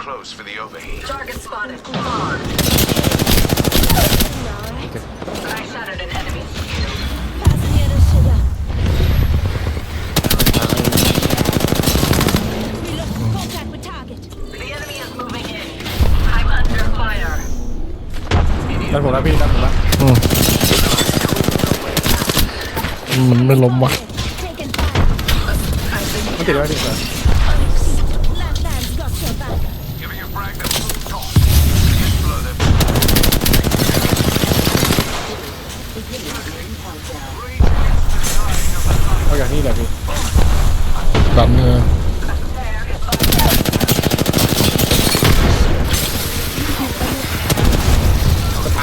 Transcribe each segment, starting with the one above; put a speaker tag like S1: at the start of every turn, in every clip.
S1: close for the overheat.
S2: Target spotted. Come on. I shattered an enemy.
S3: Passing near the sugar. Reload. Contact with target.
S2: The enemy is moving in. I'm under fire.
S4: ด้านผมแล้วพี่ด้านผมแล้ว
S5: มันไม่ล้มวะ
S3: Taking fire.
S4: มันติดไว้พี่เสือ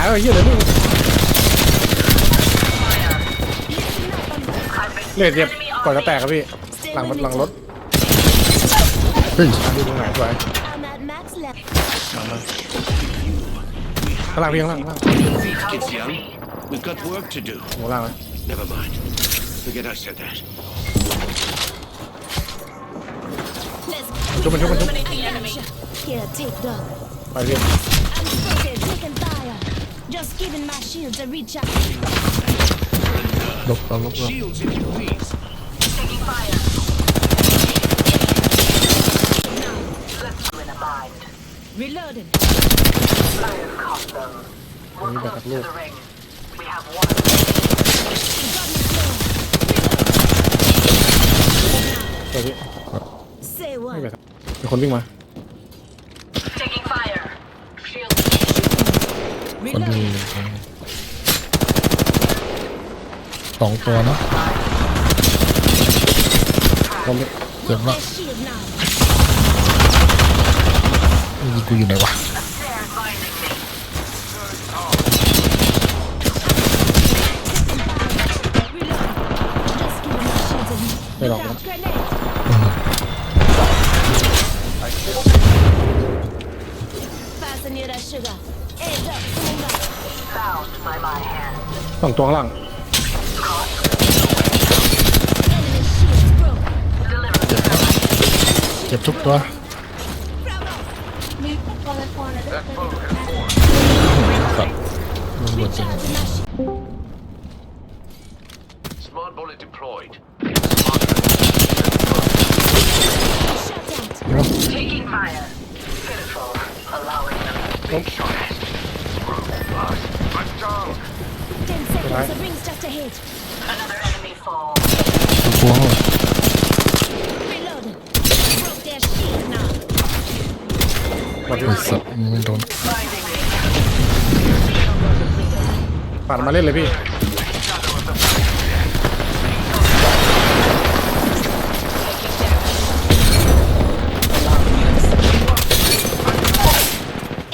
S4: ไอ้เหี้ยเลยนี่เลดเจ็บก่อนจะแตกครับพี่ หลังหลังรถ
S5: เฮ้ย
S4: ดูตรงไหนสวย
S3: I'm at max left.
S4: ข้างล่างพี่ข้างล่างข้างล่าง
S6: Kids young. We've got work to do.
S4: ข้างล่างนะ
S6: Never mind. Forget I said that.
S3: Let's
S4: ชุบมันชุบมันชุบ
S3: eliminate the enemy. Here, take dog.
S4: ไปพี่
S3: I'm spotted. Taking fire. Just giving my shields a recharge.
S5: ลบแล้วลบแล้ว
S6: Shields, if you please.
S2: Taking fire. Left you in a bind.
S3: Reloading.
S2: I have caught them. We're
S4: Maybe
S2: close
S4: back
S2: to
S4: up
S2: the ring. We have one.
S3: Got me slow.
S4: สวยพี่
S3: Say
S4: ไม่
S3: what?
S4: ไปครับมีคนวิ่งมา
S2: Taking fire. Shield.
S5: คนดูสองตัวเนาะเกือบละนี่กูอยู่ไหนวะ
S4: ไปหลอกนะ สองตัวข้างล่าง
S3: Enemy shields broke.
S2: Deliver.
S5: เจ็บทุกตัว
S1: That foe has formed.
S5: สัตว์มันหมดจริง
S3: Recharging my shield.
S1: Smart bullet deployed.
S3: Shut out.
S2: Taking fire. Pitiful. Allowing them.
S1: I'm down.
S3: Ten seconds. The ring's just ahead.
S2: Another enemy fall.
S5: กลัวเหรอ
S3: Reloading. Broke their shield now.
S4: มาพี่
S5: ไอ้สัตว์ไม่โดน
S2: Binding me.
S4: ปาดมาเล่นเลยพี่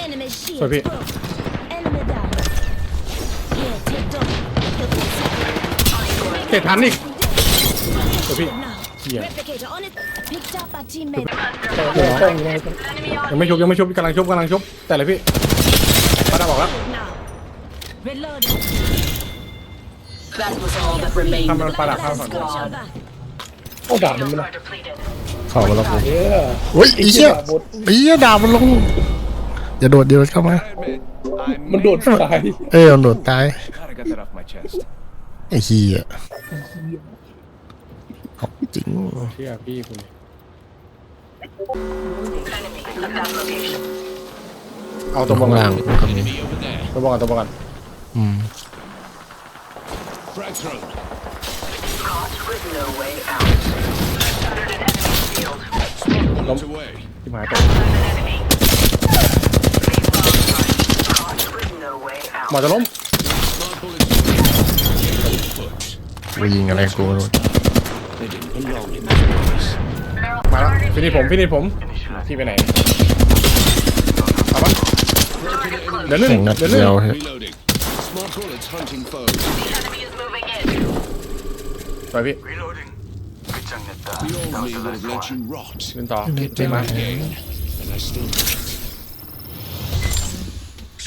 S3: Enemy it.
S4: เตะทันอีกสวยพี่
S3: Now.
S4: เหี้ย
S3: Replicator on it. Picked up our teammate.
S4: ยังไม่ชุบยังไม่ชุบกำลังชุบกำลังชุบแต่เลยพี่มาได้บอกแล้ว
S3: Now. Reloading.
S2: That was all that remained.
S4: ทำมันปาดาข้าวก่อน
S3: Got your back.
S4: โอ้ด่ามัน
S2: Shields
S4: ไม่ได้
S2: are depleted.
S5: เข้ามาแล้วกูเฮ้ยไอ้เหี้ยไอ้เหี้ยดาบมันลงอย่าโดดเดี๋ยวเข้ามา
S4: มันโดดตาย
S5: เอ้ยมันโดดตาย
S6: Gotta get that off my chest.
S5: ไอ้เหี้ยเอาจริง
S4: เชื่อพี่คุณ
S2: Enemy at that location.
S4: เอาตัวบอล
S5: ข้าง
S4: ก่อ
S5: ล่าง
S4: น
S5: มันก็มี
S6: Enemy over there.
S4: ตัวบอลก่อนตัวบอลก่อน
S5: อืม
S6: Frag thrown.
S2: Caught with no way out. Shattered an enemy shield.
S6: Bullets away.
S4: ที่หายไป
S2: An enemy. Caught with no way
S4: หมอ
S2: out.
S4: จะล้ม
S6: Smart bullets. Foot.
S5: กูยิงอะไรกูไม่รู้
S4: มาแล้วฟินิชผมฟินิชผมที่ไปไหนเอาวะเดี๋ยวนึ่ง
S5: แข่งนัด
S4: เดี๋ยวนึ่ง
S5: เดียวฮะ
S6: Reloading. Smart bullets hunting foes.
S2: Enemy is moving in.
S4: ไปพี่
S6: The old me would have let you rot.
S4: เล่นต่อ
S6: ที่มา Again. And I still do.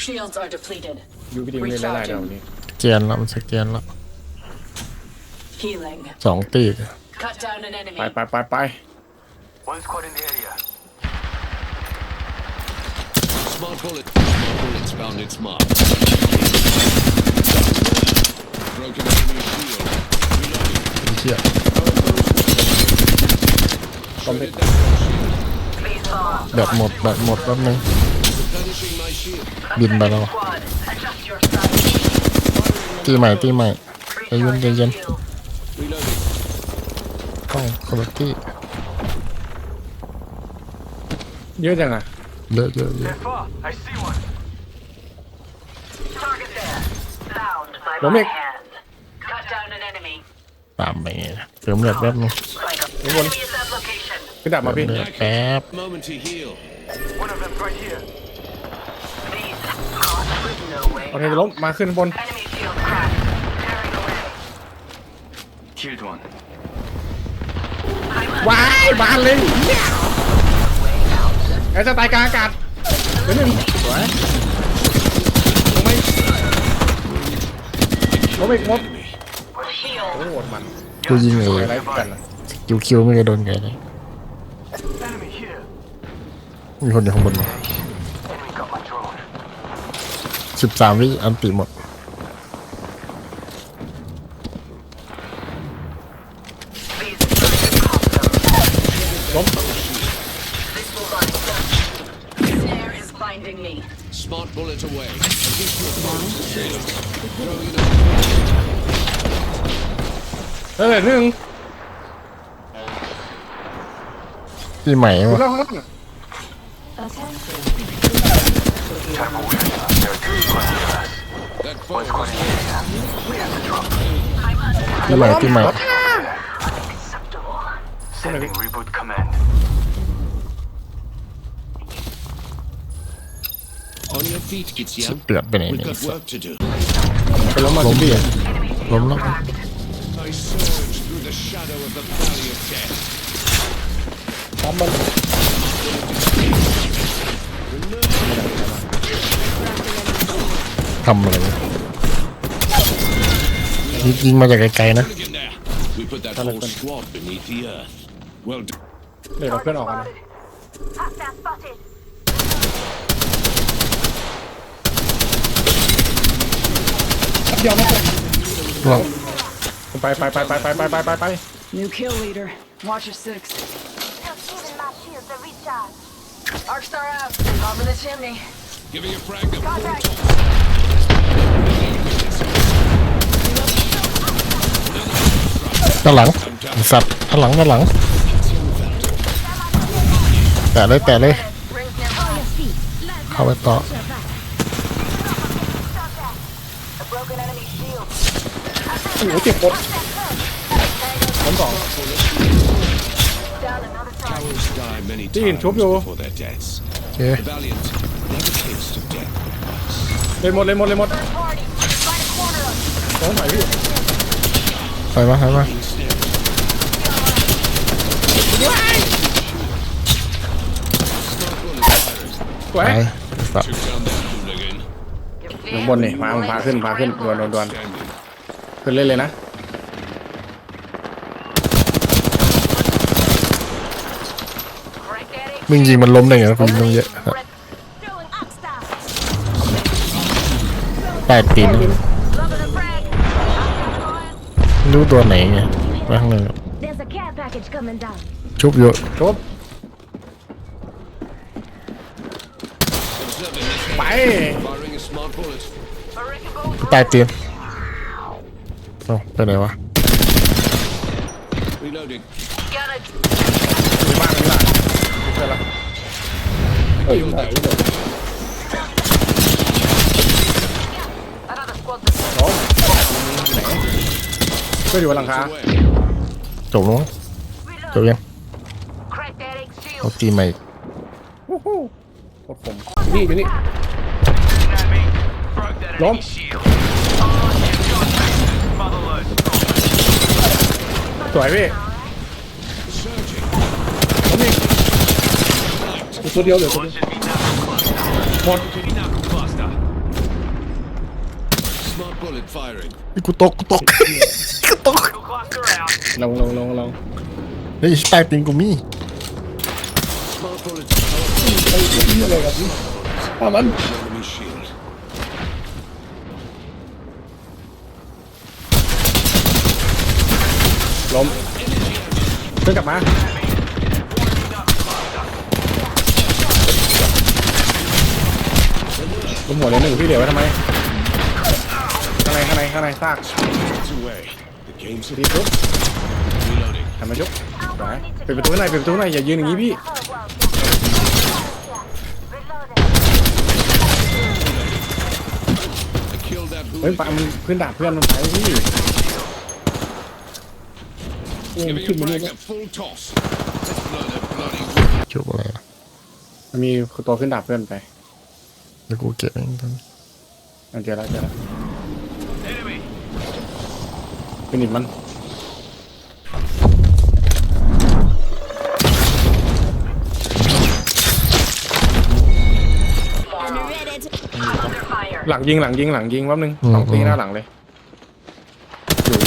S2: Shields are depleted.
S4: ยูพี่ดิมเล่นได้หลายแนวนี้
S5: เกียนแล้วมันสเกียนแล้ว
S2: Healing.
S5: สองตีก
S2: Cut down an enemy.
S4: ไปไปไปไป
S1: One squad in the area.
S6: Smart bullet. Bullets found its mark. Broken enemy shield. Reloading.
S5: ไอ้เหี้ย
S6: Shredded that shield.
S2: Please bomb.
S5: แบตหมดแบตหมดแป๊บนึง
S6: Replenishing my shield.
S5: บินไปแล้ว
S2: Squad, adjust your sights.
S5: ตีใหม่ตีใหม่ใจเย็นใจเย็น
S2: Shield.
S6: Reloading.
S5: ต้องคนละที่
S4: เยอะจังอะ
S5: เยอะเยอะเยอะ
S1: I see one.
S2: Target there. Bound by
S4: Don't
S2: my
S4: make-
S2: hand. Cut down an enemy.
S5: ตามไปเติมเลือดแป๊บนึง
S2: Like a
S4: Anyone?
S2: enemy at that location.
S4: ขึ้นดับมาพี่
S5: เลือดแป๊บ
S6: Moment to heal.
S1: One of them right here.
S2: These cost with no way.
S4: โอเคจะล้มมาขึ้นบน
S2: Enemy shield cracked. Tearing away.
S1: Killed one.
S4: ว้ายบานเลยไอ้จะตายกลางอากาศเดี๋ยวหนึ่งสวยลงไม่ลงไม่มด
S2: Shield.
S4: โอ้โหมัน
S5: กูยิงเอ
S4: อะไรกันอะ
S5: คิวคิวไม่เคยโดนใครเลย
S1: Enemy here.
S5: มีคนอยู่ข้างบน
S1: Enemy got my drone.
S5: สิบสามวิอันติหมด
S2: Please try to cop them.
S4: ล้ม
S2: This will bind them. Snare is binding me.
S6: Smart bullet away. Additional bullets to shield. Throwing in a
S4: เออหนึ่ง
S5: ที่ใหม่
S4: อยู่
S5: วะ
S4: แล้วข้างล่าง
S6: that foe was
S5: ที่ใหม่ที่ใหม่
S2: Acceptable.
S1: Sending reboot command.
S6: on your feet, Gitsian.
S5: เปลือกไปไหน
S6: We've
S5: เนี่ย
S6: got work to do.
S4: ไปล้มมาซิบี้อะ
S5: ล้มแล้ว
S6: I surge through the shadow of the valley of death.
S4: พร้อมมัน
S5: ทำอะไรวะยิงยิงมาจากไกลๆนะ
S6: Look in there. We put that whole squad beneath the earth. Well done.
S4: เดี๋ยวเราเพื่อนออกกันนะ
S3: Hostile spotted.
S4: เดียวไม่เป็น
S5: ลอง
S4: ไปไปไปไปไปไปไปไปไป
S7: New kill leader. Watch your six.
S3: Have given my shields a recharge.
S2: Arc star out. Top of the chimney.
S6: Giving a frag of
S3: Contact.
S5: ด้านหลังไอ้สัตว์ด้านหลังด้านหลัง แต ะเลยแตะเลยเข้าไปต่อ
S4: โอ้โหเจ็บหดผมบอ
S6: ก
S4: ที่
S6: หิ
S4: นชุ
S6: บอยู่
S5: โอเค
S4: เลยหมดเลยหมดเลยหมดต้องไหนพี่
S5: ถอมาไปมา
S4: วย
S5: ไปสัตว์
S6: Took down that hooligan.
S4: อยู่บนนี่มาพาขึ้นพาขึ้นดวนดวนดวน
S6: Standing.
S4: ขึ้นเล่นเลยนะ
S2: Crank at it.
S5: มึงยิงมันล้มได้ไงวะกูยิงต้องเยอะ
S3: Throwing arc star.
S5: ใต้ตีน
S2: Loving the frag.
S5: ไม่รู้ตัวไหนไงไว้ข้างใน
S3: There's a care package coming down.
S5: ชุบอยู่
S4: จบ
S2: wrecking ball.
S5: ใต้ตีนเอ้าไปไหนวะ
S6: Reloading.
S2: Got it.
S4: ดีมากเลยล่ะเจอละเฮ้ยไหน
S2: Another squad.
S4: ล้มเพื่อนอยู่บนหลังคา
S6: Away.
S5: จบแล้วมั้งจบยัง
S2: Crack that egg shield.
S5: เอาตีใหม่
S4: โอ้โหโคตรคมนี่อยู่นี่
S1: Broke that
S4: Lom.
S1: enemy ล้ม
S4: สวยพี่อีตัวเดียวเหลือตัวเดียวหมด
S6: Smart
S5: กูตกกูตก กูตก
S4: ลองลองลองลอง
S5: เฮ้ยแปลกจริงกูมี
S6: ทำไอ้
S4: เหี้ยอะ
S6: ไรกับพี่
S1: อ้า
S4: มัน ล้มเพื่อนกลับมาล้มหัวเลยหนึ่งพี่เดี๋ยวไว้ทำไม ข้างในข้างในข้างในซาก
S6: It's away. The game's
S4: ดีปุ๊บ
S6: reloading.
S4: ทำไมยกไปปิดประตูข้างในปิดประตูข้างในอย่ายืนอย่างนี้พี่
S6: I killed that
S4: เฮ้ย
S6: hooligan.
S4: ปะมันขึ้นดาบเพื่อนมันไปพี่ โอ้ยมัน
S6: Giving
S4: ขึ้น
S6: your
S4: มาเนี่ย
S6: brags a full toss. Let's blow that bloody
S5: จุบอะไรล่ะ
S4: มันมีตัวขึ้นดาบเพื่อนไป
S5: เดี๋ยวกูเก็บเองตอนนี้
S4: เอาเจอแล้วเจอแล้ว
S1: Enemy.
S4: ฟินิชมัน
S3: I'm ready to
S4: หลังยิงหลังยิงหลังยิงแป๊บนึงสองตีหน้าหลังเลยอยู่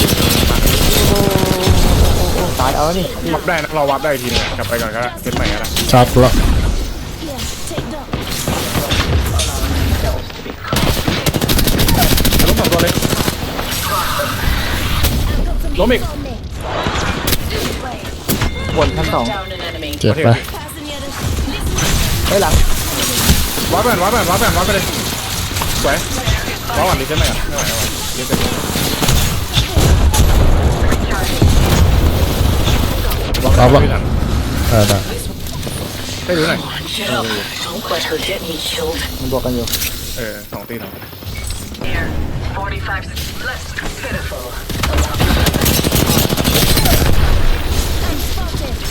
S8: ตายเอาแล้วนี่
S4: วับได้นะเราวับได้ทีนึงกลับไปก่อนก็ได้เซตใหม่ก็ได้
S5: ชาร์จกูละ
S3: here. Take dog.
S4: ล้มสองตัวเลยล้มอีก
S3: On me.
S8: บนชั้นสอง
S2: Down an enemy.
S5: เจ็บไป
S3: Passing the other.
S8: เฮ้ยหลัง
S4: วับไปวับไปวับไปวับไปเลยสวยวับก่อนดิเซตใหม่ก่อนไม่ไหวไม่ไหวเดี๋ยวเสร็จ วับ
S5: วับ
S4: ไป
S5: วะ
S4: ไม่ทัน
S5: เออได้
S4: ให้ดูหน่อย
S2: Shut up. Don't let her get me killed.
S8: มันบวกกันอยู่
S4: เออสองตีสองตี
S2: Here. 45 less pitiful.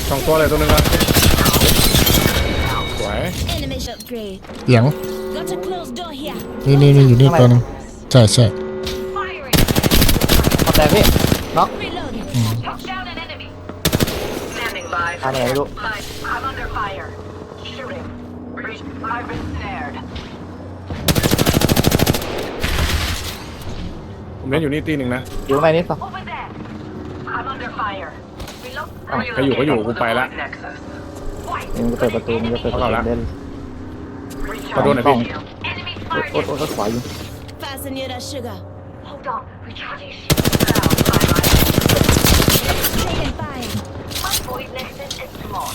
S4: สองตัวเลยตัวหนึงละสวย
S3: Enemy upgrade.
S5: เสียง
S3: Got a closed door here.
S5: นี่นี่นี่อยู่นี่ตัวหนึงใช่ใช่
S3: Firing.
S8: เอาแต่พี่น็อก
S3: Reloading.
S2: Took down an enemy. Standing by.
S8: ทำอะไรไม่รู้
S2: Light. I'm under fire. Shooting. Reach. I've been snared.
S4: ผมเล่นอยู่นี่ตีหนึ่งนะ
S8: อยู่ข้างในนี่สอง
S2: Over there. I'm under fire. Reload.
S4: ใครอยู่ก็อยู่กูไปละ
S2: Nexus.
S8: นี่มันจะเปิดประตูมันจะเปิดประตูเล่น
S4: ขอโทษหน่อยพี่
S2: Enemy
S8: โอ๊ตโอ๊ตโอ๊ตขวาอยู่
S3: Fasten your sugar.
S2: Hold on. Recharging shield. Down.
S3: Taking fire.
S2: My void nexus is small.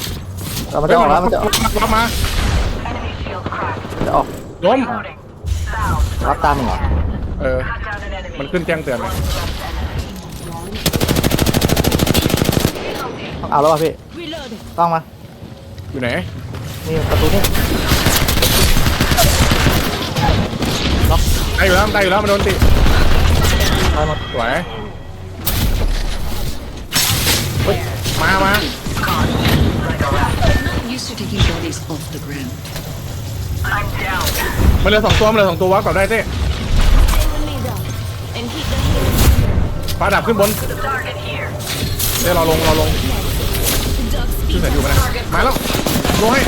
S8: เรามันจะออกแล้วมันจะออก
S4: วับมา
S2: Enemy shield cracked.
S8: จะออก
S4: ล้ม
S2: Loading. Down.
S8: รับตามมึงเหรอ
S4: เออ
S2: Cut down an enemy.
S4: มันขึ้นแจ้งเตือนเลย
S8: ต้องเอาแล้วป่ะพี่
S3: Reloading.
S8: ต้องมา
S4: อยู่ไหน
S8: นี่ประตูนี่
S4: ตายอยู่แล้วตายอยู่แล้วมันโดนติ
S8: ตายหมด
S4: สวยมามา
S7: Used to taking bodies off the ground.
S2: I'm down.
S4: มันเหลือสองตัวมันเหลือสองตัววัดก่อนได้เต้
S3: Stay with me though. And keep the healing.
S4: ฟ้าดับขึ้นบน
S2: Target here.
S4: เต้เราลงเราลง
S3: Dog
S4: ชื่อ
S3: speed.
S4: ไหนอยู่มานะมาแล้วลงให้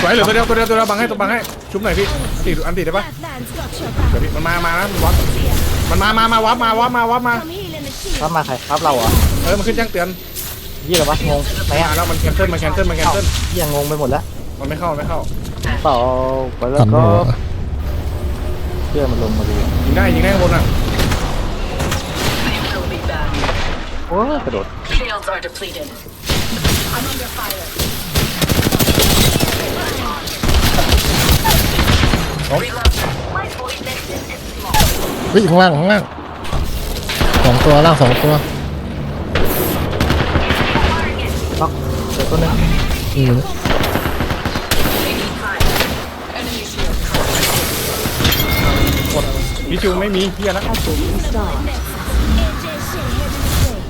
S4: สวยเหลือตัวเดียวตัวเดียวตัวเดียวบังให้ตัวบังให้ชุบหน่อยพี่อันติอันติได้ปะ
S3: Backlands got your
S4: เดี๋ยว
S3: back.
S4: พี่มันมามานะวัดมันมามามาวับมาวับมาวับมา
S3: Come healing the shield.
S8: รับมาใครรับเราเหรอ
S4: เออมันขึ้นแจ้งเตือน
S8: ยี่เหรอวะงงไหน
S4: มา
S8: อะ
S4: แล้วมันแคนเซิลมันแคนเซิลมันแคน
S8: เอ้า
S4: เซิล
S8: ยี่งงไปหมดแล้ว
S4: มันไม่เข้ามันไม่เข้า
S8: ต่อไปแล้ว
S5: ตัน
S8: ก็
S5: หัว
S8: เพื่อมันลงมาดู
S4: ยิงได้ยิงได้ข้างบนอะ
S2: They will be back.
S8: โอ้ยกระโดด
S2: Shields are depleted. I'm under fire. Reload. My void nexus is small.
S5: เฮ้ยข้างล่างข้างล่างสองตัวล่างสองตัว
S8: น็อก เดี๋ยวตัวหนึง
S5: นี่อยู่นี่
S4: พี่จูไม่มีเฮียแล้ว
S3: AJ Shay heading this way.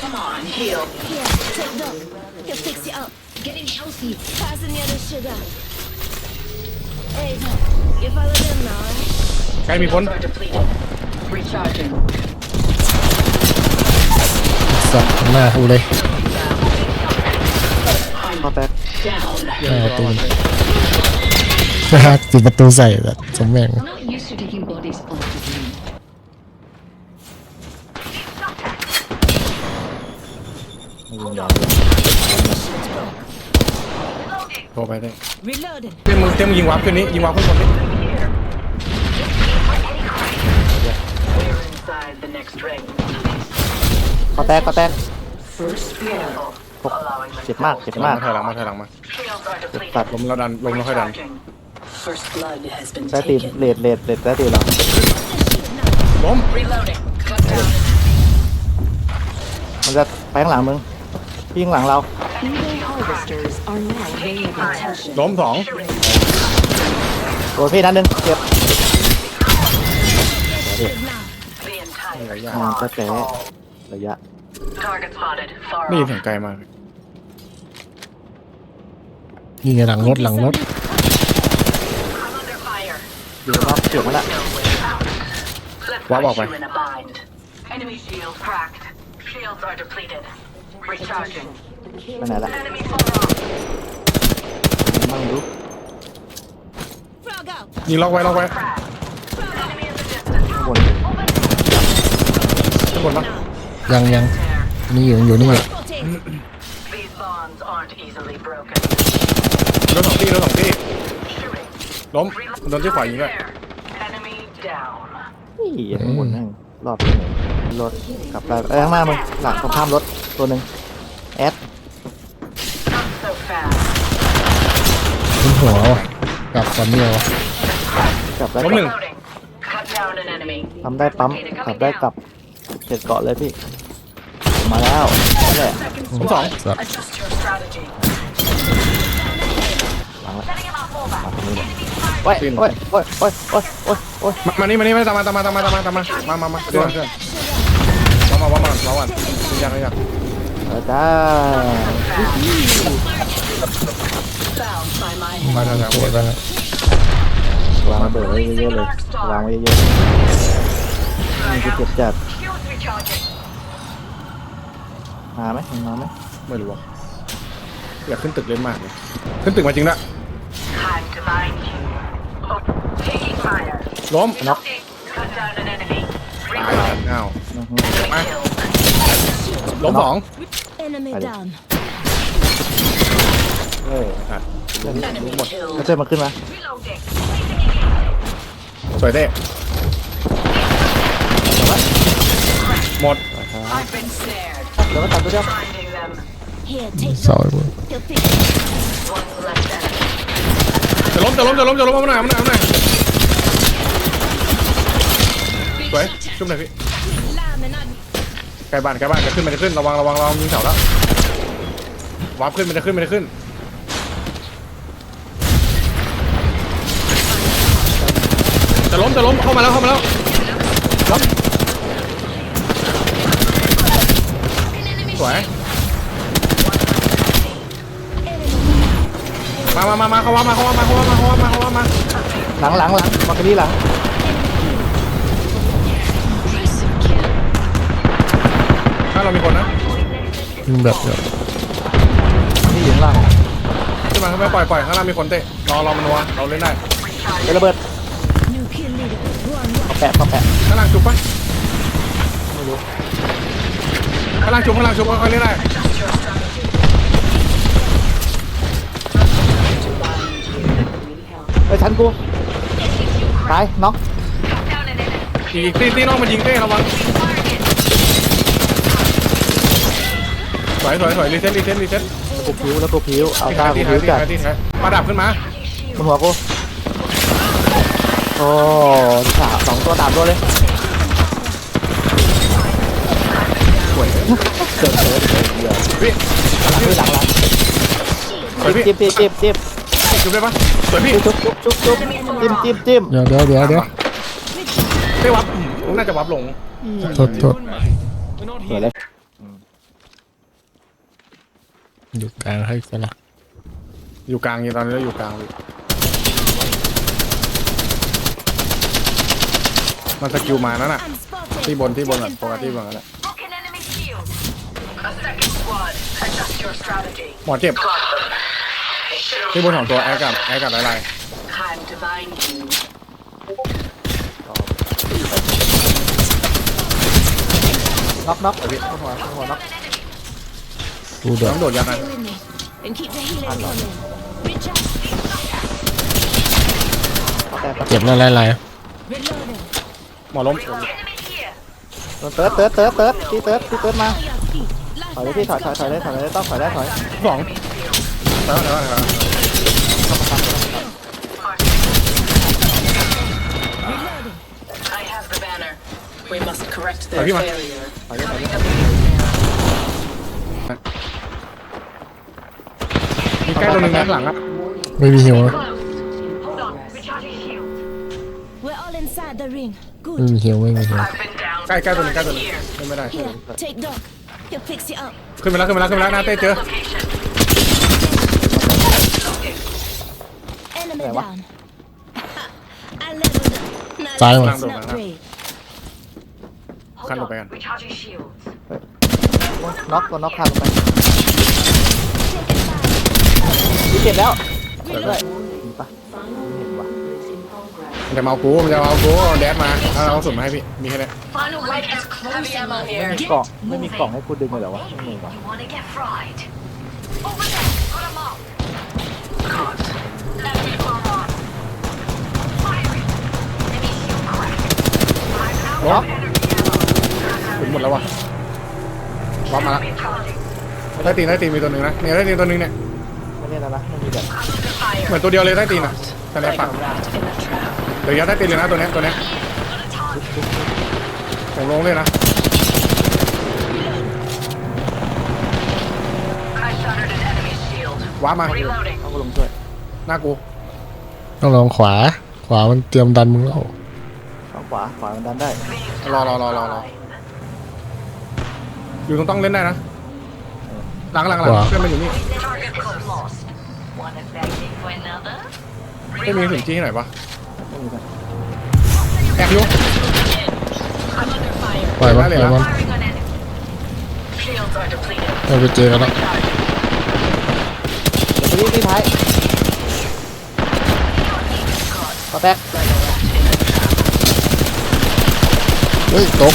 S2: Come on, heal.
S3: Here, take dog. He'll fix you up. Getting healthy. Passing the other sugar. Hey, you follow them now.
S4: ใกล้มีคน
S2: Shields are depleted. Recharging.
S5: สัตว์ข้างหน้ากูเลย
S8: เข้าแป๊บ
S2: Down.
S5: หน้าประตูนะฮะปิดประตูใส่แบบสมแม่ง
S7: Not used to taking bodies off the ground.
S8: ไม่ยิงยาว
S2: Loading.
S4: โทรไปได้
S3: Reloading.
S4: เต็มมึงเต็มมึงยิงวับขึ้นนี้ยิงวับขึ้นบนนี้
S2: We're inside the next ring.
S8: ก็แตกก็แตก
S7: First blood.
S2: Allowing
S8: เจ็บมากเจ็บ
S4: หลั
S8: มางก
S4: มาถอยหลังมาถอยหลังมา
S2: Shields are depleted.
S8: ตัด
S4: ลมแล้วดันลมแล้วค่อยดัน
S2: Recharging.
S7: First blood has been
S8: ได้ตีน
S7: taken.
S8: เลดเลดเลดได้ตีนเรา
S4: ล้ม
S2: Reloading. Cut down.
S8: มันจะไปข้างหลังมึงพี่ข้างหลังเรา
S7: Eagle harvesters are now available. Attention.
S4: ล้มสอง
S8: โดนพี่นัดหนึงเจ็บ
S2: The entire
S4: หลายอย่าง
S8: อ่าก็แตะระยะ
S2: target spotted. Far
S4: นี่
S2: off.
S4: เสียงไกลมาก
S5: นี่ไงหลังรถหลังรถ
S2: I'm under fire.
S8: อยู่รอบเจ็บมันละ
S2: No way out. Let's
S4: Wow, wow,
S2: put you
S4: wow.
S2: in a bind. Enemy shield cracked. Shields are depleted. Recharging.
S8: ไปไหนละ
S2: Enemy far off.
S8: มั่งดู
S3: Frog out.
S4: ยิงล็อกไว้ล็อกไว้
S2: Cracked. Enemy in the distance.
S8: ข้างบน
S4: ทุกคนปะ
S5: ยังยัง
S2: There.
S5: นี่อยู่อยู่นี่
S3: Spotted.
S2: These bonds aren't easily broken.
S4: รถสองที่รถสองที่
S2: Shooting.
S4: ล้มโดนที่ขวายิงด้วย
S2: There. Enemy down.
S8: นี่ข้างบนนั่งรอบนี้รถกลับไปเอ้ยข้างหน้ามึงหลังตรงข้ามรถตัวหนึ่งแอด
S2: Not so fast.
S5: ขึ้นหัวว่ะกลับก่อนเดียว
S8: กลับได้
S4: ล้ม
S8: ก
S4: ห
S8: ลั
S4: นึ่
S8: บ
S4: ง
S2: Loading. Cut down an enemy.
S8: ทำได้ปั๊มกลับได้กลับเสร็จเกาะเลยพี่ มาแล้วนั่นแหละ
S4: ล้มสอง
S5: สัตว์
S2: Adjust your strategy.
S8: หลังละ
S2: Setting him up fullback.
S8: โอ้ยโอ้ยโอ้ยโอ้ยโอ้ยโอ้ยโอ้ย
S4: มามานี่มานี่มาตามมาตามมาตามมาตามมาตามมามามามาเพื่อนเพื่อนมามามามาเราอะยังยังยัง
S8: เออจ้า
S2: Bound by my
S4: มา
S2: hand.
S4: ทางทาง
S5: ปวดแล้ว
S8: วางระเบิดไว้เยอะๆเลยวางไว้เยอะๆนี่คือเจ็บจัด
S2: Shields recharging.
S8: มาไหมมาไหม
S4: ไม่รู้ว่ะอยากขึ้นตึกเล่นมากเลยขึ้นตึกมาจริงด้ว ล้ม
S8: น็อก
S2: Cut down an enemy.
S4: ตายแล้วอ้าว
S8: อือฮึ
S4: มา
S2: Killed.
S4: ล้มสอง
S3: Enemy
S8: Allez.
S3: down.
S8: เฮ้ย
S4: อะ
S2: Enemy
S8: แล้ว
S2: killed.
S8: เจอมันขึ้นมา
S2: Reloading.
S4: สวยเด้หมด
S2: I've been snared.
S8: เดี๋ยวมาตัดตัวเดียว
S2: Finding them.
S3: Here, take
S5: เสาไอ้พวก
S3: He'll fix it.
S2: One left enemy.
S4: จะล้มจะล้มจะล้มจะล้มเอาหน่อยเอาหน่อยเอาหน่อยสวยชุบหน่อยพี่
S3: Lammen on.
S4: ใกล้บ้านใกล้บ้านจะขึ้นมันจะขึ้นระวังระวังระวังยิงเสาแล้ววาร์ปขึ้นมันจะขึ้นมันจะขึ้นจะล้มจะล้มเข้ามาแล้วเข้ามาแล้วล้มสวย มามามามาเข้าว่ามาเข้าว่ามาเข้าว่ามาเข้าว่ามาเข้าว่ามา
S8: หลังหลังหลังมากันนี่หลัง
S4: ถ้าเรามีคนนะ
S5: ยิงแบบแบบ
S8: นี่อยู่ข้างล่าง
S4: ขึ้นมาขึ้นมาปล่อยปล่อยข้างล่างมีคนเตะรอรอมันนัวเราเล่นได้
S8: เป็นระเบิดเอาแปะเอาแปะ
S4: ข้างล่างจุบปะไม่รู้ข้างล่างจุบข้างล่างจุบค่อยๆเล่นได้
S8: ชั้นกูตายน็อก
S4: อีกตีตีน้องมันยิงเต้ระวังสวยสวยสวยรีเซ็ตรีเซ็ตรีเซ็ต
S8: กูผิวแล้วกูผิวเอา
S4: ที่
S8: ตา
S4: ท้าย
S8: กู
S4: ที่ท้า
S8: ผิ
S4: ยวที่
S8: จั
S4: ท้า
S8: ด
S4: ยที่ท้ายปลาดับขึ้นมา
S8: บนหัวกูโอ้สามสองตัวสามตัวเลย
S4: สวย
S8: เกิดเลยเดี๋ยว
S4: พี่
S8: หลังหลังหลัง
S4: สวยพี่
S8: จิ้มจิ้มจิ้มจิ้ม
S4: จุบได้ปะสวยพี่
S8: จุ๊บจุ๊บจุบจุบจิ้มจิ้มจิ้ม
S5: เดี๋ยวเดี๋ยวเดี๋ยวเดี๋ยว
S4: เต้วับน่าจะวับลง
S5: โทษโทษ
S8: สวยเลย
S5: อยู่กลางให้สละ
S4: อยู่กลางอยู่ตอนนี้เราอยู่กลางอยู่มันสกิลมานั่นน่ะ ที่บนที่บนอะปกติบนนั่นแหละหมอเจ็บ ที่บนของตัวแอร์กับแอร์กับอะไร
S2: Time to bind you.
S8: น็อกน็อกบนหัวบนหัวน็อก
S5: กูเดือด
S4: ต้องโดดยัดนะ
S3: Stay with me. And keep the healing coming. Recharge.
S8: ขอแต่
S5: เจ็บแล้วไร
S3: Reloading.
S4: หมอล้ม
S8: โดนเติร์ดเติร์ดเติร์ดเติร์ดตีเติร์ดตีเติร์ดมา
S3: On your feet.
S8: ถอยเลยพี่ถอยถอยถอยเลยถอยเลยต้องถอยได้ถอย
S4: สองแล้วแล้วแล้ว
S2: I have the banner. We must correct their
S4: Aquí va.
S2: failure.
S8: ถอยเลยถอยเลย
S4: มีใกล้ตัวหนึ่งนะหลังอะ
S5: ๆไม่มีหิวนะ
S2: Hold on. Recharging shield.
S3: We're all inside the ring.
S5: ไม่
S3: Good.
S5: มีหิวไม่มีหิว
S2: I've been down.
S4: ใกล้ใกล้ตัวหนึงใกล้ตัวหนึงเล่นไม่ได้
S3: Here, take Doc. He'll fix you up.
S4: ขึ้นไปแล้วขึ้นไปแล้วขึ้นไปแล้วหน้าเต้เจอ
S2: Location.
S3: Enemy
S8: There, what?
S3: down. I leveled up. Now
S5: Fire
S3: let's
S5: one.
S3: get an upgrade.
S4: ขั้นลงไปกัน
S2: Recharging shields.
S8: น็อกตัวน็อกทันไปพี่เจ็บแล้วด้วยมีปะไม่เห็นวะ
S4: มันจะมาเอากูมันจะมาเอากูเอาแดดมาเอาเอาสุดมาให้พี่มีแค่เนี้ย
S2: Final leg is heavy ammo
S8: ไม่
S2: here.
S8: มีกล่องไม่มีกล่องให้กูดึงเลยเหรอวะไม่มีวะ
S2: You wanna get fried? Over there. Put 'em up. Caught. Enemy bomb on. Firing. Enemy shield cracked. I'm out
S4: ล็อก
S2: of energy ammo.
S4: ถึง หมดแล้ววะล็อกมาแล้ว
S2: Recharging.
S4: ใต้ตีนใต้ตีนมีตัวหนึ่งนะเนี่ยใต้ตีนตัวหนึ่งเนี่ย
S8: ไม่เล่นแล้วนะไม่มีแบบ
S2: Under fire.
S4: เหมือนตัวเดียวเลยใต้ตีนอะทะเลปักเดี๋ยวยัดใต้ตีนเลยนะตัวเนี้ยตัวเนี้ยผมลงเลยนะ
S2: I shattered an enemy's shield.
S4: ว้าร์ปมา
S2: Reloading.
S8: ต้องลงช่วย
S4: หน้ากู
S5: ต้องลองขวา ขวามันเตรียมดันมึงแล้ว
S8: ฝั่งขวาขวามันดันได้
S4: รอรอรอรอร ออยู่ตรงต้องเล่นได้นะ หลังหลังหลังเพื่อนมันอยู่นี่
S2: Target close. Lost. One effective for another.
S4: ไม่มีถึงจี้ให้หน่อยปะ
S8: ไม่มีกัน
S4: แอบอยู่
S2: I'm under fire.
S5: ปล่อยมันปล่อยมัน
S2: Firing on enemy. Shields are depleted.
S5: เราไปเจอกันแล้ว
S8: เดี๋ยวไปรีบรีบท้ายก็แตก
S5: เฮ้ยตก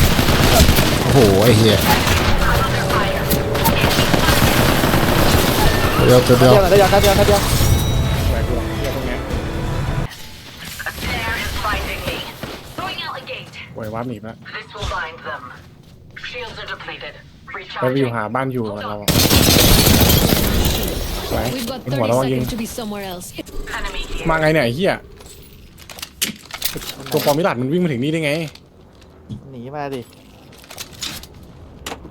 S5: โอ้โหไอ้เหี้ย เดียวตัวเดียว
S8: เดียวเดียวเดียวเดียวเดียว
S4: แหวกกูเหี้ยตรงเนี้ย
S2: A snare is finding me. Throwing out a gate.
S4: โวยว้าร์ปหนีไปแล้ว
S2: This will bind them. Shields are depleted.
S4: ไปอยู่
S2: Recharging.
S4: หาบ้านอยู่กับเราอะไหว
S7: We've got
S4: หัว
S7: 30
S4: เรายิง
S7: seconds to be somewhere else.
S2: Enemy here.
S4: มาไงเนี่ยไอ้เหี้ยตัวปอมิลัดมันวิ่งมาถึงนี่ได้ไง
S8: หนีมาดิ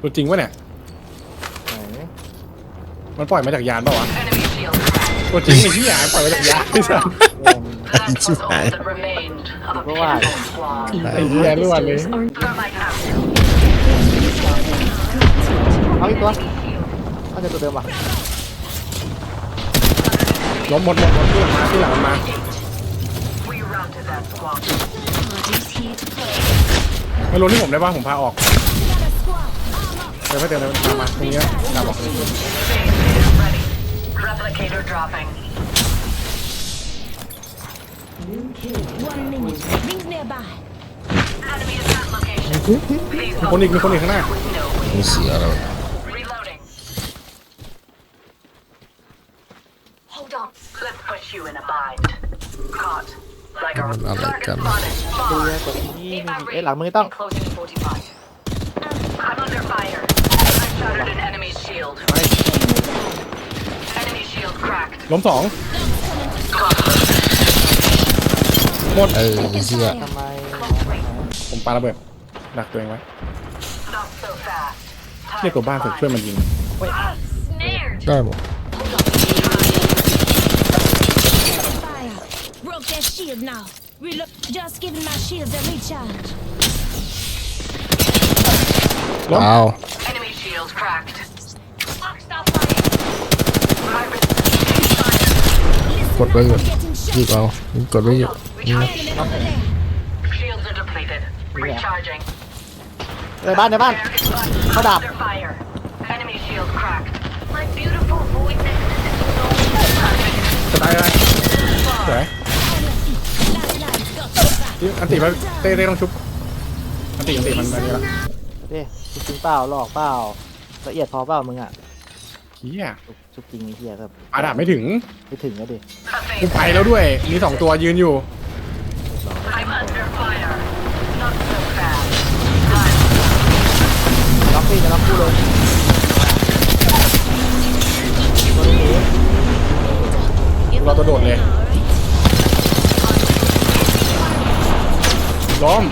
S4: ตัวจริงวะเนี่ย
S8: ไหน
S4: มันปล่อยมาจากยานเปล่าวะ
S2: Enemy shield cracked.
S4: ตัวจริงไอ้เหี้ยปล่อยมาจากยานไอ้สัส
S8: แรง
S2: That was all that remained of a
S8: Go on.
S2: pitiful squad.
S4: ไอ้เหี้ยล้วนเลย
S2: Got my pass.
S8: เอาอีกตัวเอาจะตัวเดิมว่ะ
S4: ล้มหมดหมดหมดที่หลังมาที่หลังมันมา
S2: We routed that squad.
S7: Party's here to play.
S4: ไม่รู้ที่ผมได้ป่ะผมพาออก
S3: Another squad. Arm up.
S4: เดี๋ยวไม่เต็มเลยตามมาตรงนี้ตามบอก
S2: Ready. Replicator dropping.
S3: One minute. Rings nearby.
S2: Enemy at that location. Please
S4: มีคนอีกมีคนอีกข้างหน้า
S2: no.
S5: มีเสียแล้ว
S2: Reloading. Hold on. Let's put you in a bind. Caught. Like a
S5: I like
S2: target
S5: them.
S2: spotted.
S8: ดู
S2: Far.
S8: แลกดที่นี่เอ้ยหลังมือต้อง
S2: Closing 45. I'm under fire. I shattered an enemy's shield. Enemy shield cracked.
S4: ล้มสองหมด
S5: ไอ้เหี้ย
S8: ทำไม
S4: ผมปาระเบิดดักตัวเองไว้
S2: Not so fast.
S4: เรียกตัวบ้านสุดช่วยมันยิง
S2: Snared.
S5: ได้หมด
S3: Fire. Broke their shield now. Reload. Just giving my shields a recharge.
S4: ล้ม
S5: เอา
S2: Enemy shield Cracked. Stop fighting. My wrist.
S5: กดไว้อยู่
S3: Getting
S5: รีบ
S3: shot.
S5: เอากดไว้อยู่
S2: Recharging.
S3: Enemy over there.
S2: Shields are depleted. Recharging.
S8: ในบ้านในบ้าน
S2: How Under fire. Enemy shield cracked. My beautiful voices.
S4: จะตายอะไรสวย
S3: Last line. Got your back.
S4: ที่อันติมันเต้เต้ต้องชุบ อันติอันติมันอันนี้ละ
S8: เด้จริงเปล่าหลอกเปล่า ละเอียดพอเปล่ามึงอะ
S4: เฮีย
S8: ชุบชุบจริงไอ้เหี้ยแบบ
S4: ปาดาบไม่ถึง
S8: ไม่ถึงนะดิ
S4: กูไปแล้วด้วย มีสองตัวยืนอยู่
S8: ล็อกพี่จะล็อกคู่เลย
S3: You're
S4: Lo tôi đột
S3: following
S4: liền.
S3: now, right?
S4: ล้อม